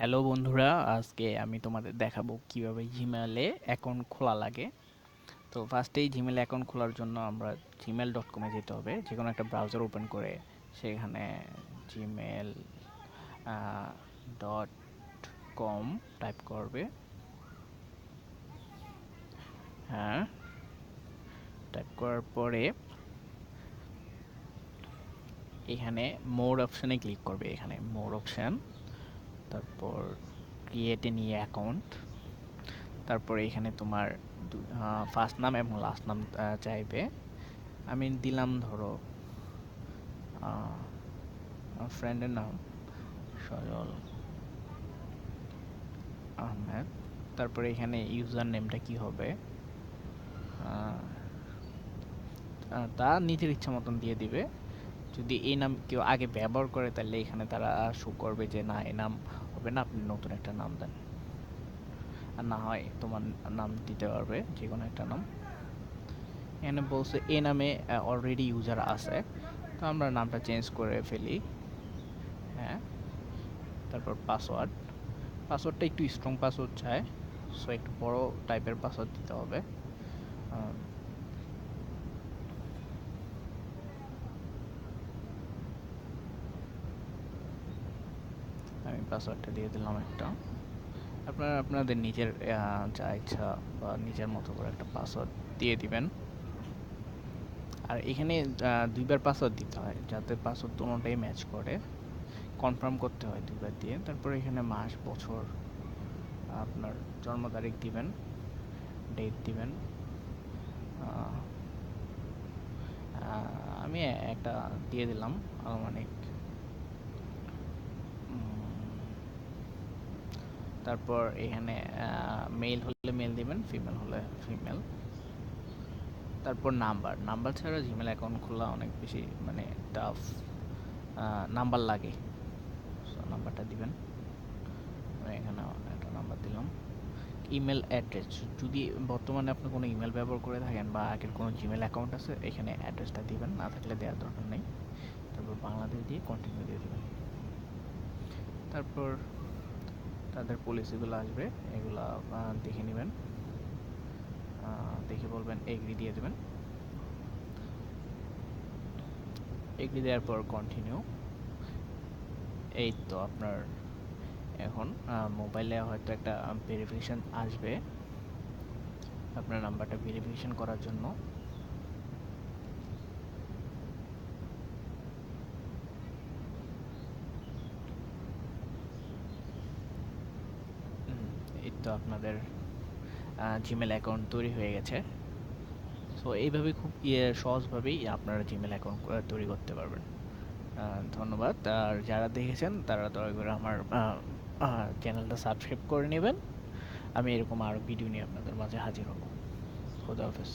Hello বন্ধুরা, আজকে আমি তোমাদের দেখাবো কীভাবে জিমেলে অ্যাকাউন্ট খোলা লাগে। তো ফার্স্টেই জিমেল অ্যাকাউন্ট খোলার জন্য আমরা জিমেল ডট কমে যেতে হবে। যে কোনো একটা ব্রাউজার ওপেন করে সেখানে জিমেল ডট কম টাইপ করবে। হ্যাঁ টাইপ করার পরে এখানে মোর অপশানে ক্লিক করবে। এখানে মোর অপশান তারপর ক্রিয়েট এ নিয়ে অ্যাকাউন্ট তারপর এখানে তোমার ফার্স্ট নাম এবং লাস্ট নাম চাইবে। আমি দিলাম ধরো ফ্রেন্ডের নাম সজল আহমেদ। তারপরে এখানে ইউজার নেমটা কি হবে? তা নিজের ইচ্ছা মতন দিয়ে দিবে। যদি এই নাম কেউ আগে ব্যবহার করে, তাহলে এখানে তারা শো করবে যে, না, এই নাম হবে না, আপনি নতুন একটা নাম দেন। আর না হয় তোমার নাম দিতে পারবে যে কোনো একটা নাম। এখানে বলছে, এ নামে অলরেডি ইউজার আছে। তো আমরা নামটা চেঞ্জ করে ফেলি। হ্যাঁ। তারপর পাসওয়ার্ড পাসওয়ার্ডটা একটু স্ট্রং পাসওয়ার্ড চায় সো একটু বড় টাইপের পাসওয়ার্ড দিতে হবে। আমি পাসওয়ার্ডটা দিয়ে দিলাম একটা। আপনারা আপনাদের নিজের যা ইচ্ছা বা নিজের মতো করে একটা পাসওয়ার্ড দিয়ে দিবেন। আর এখানে দুইবার পাসওয়ার্ড দিতে হয় যাতে পাসওয়ার্ড দুটোটাই ম্যাচ করে। কনফার্ম করতে হয় দুইবার দিয়ে। তারপর এখানে মাস, বছর, আপনার জন্ম তারিখ দিবেন ডেট দিবেন। আমি একটা দিয়ে দিলাম আনুমানিক তারপর এখানে মেল হলে মেল দিবেন ফিমেল হলে ফিমেল তারপর নাম্বার নাম্বার ছাড়া জিমেল অ্যাকাউন্ট খোলা অনেক বেশি মানে টাফ নাম্বার লাগে। সো নাম্বারটা দিবেন। আমি এখানে একটা নাম্বার দিলাম। ইমেল অ্যাড্রেস যদি বর্তমানে আপনি কোনো ইমেল ব্যবহার করে থাকেন বা আগের কোনো জিমেল অ্যাকাউন্ট আছে, এখানে অ্যাড্রেসটা দিবেন। না থাকলে দেওয়ার দরকার নেই। তারপর বাংলাদেশ দিয়ে কন্টিনিউ দিয়ে দেবেন। তারপর তাদের পলিসিগুলো আসবে, এগুলা দেখে নেবেন। দেখে বলবেন এগ্রি দিয়ে দেবেন। এগ্রি দেওয়ার পর কন্টিনিউ এই তো আপনার এখন মোবাইলে হয়তো একটা ভেরিফিকেশান আসবে। আপনার নাম্বারটা ভেরিফিকেশান করার জন্য এই তো আপনাদের জিমেল অ্যাকাউন্ট তৈরি হয়ে গেছে। সো এইভাবে খুব ইয়ে সহজভাবেই আপনারা জিমেল অ্যাকাউন্ট তৈরি করতে পারবেন। ধন্যবাদ। আর যারা দেখেছেন, তারা দয়া করে আমার চ্যানেলটা সাবস্ক্রাইব করে নেবেন। আমি এরকম আরও ভিডিও নিয়ে আপনাদের মাঝে হাজির হব। খোদা হাফেজ।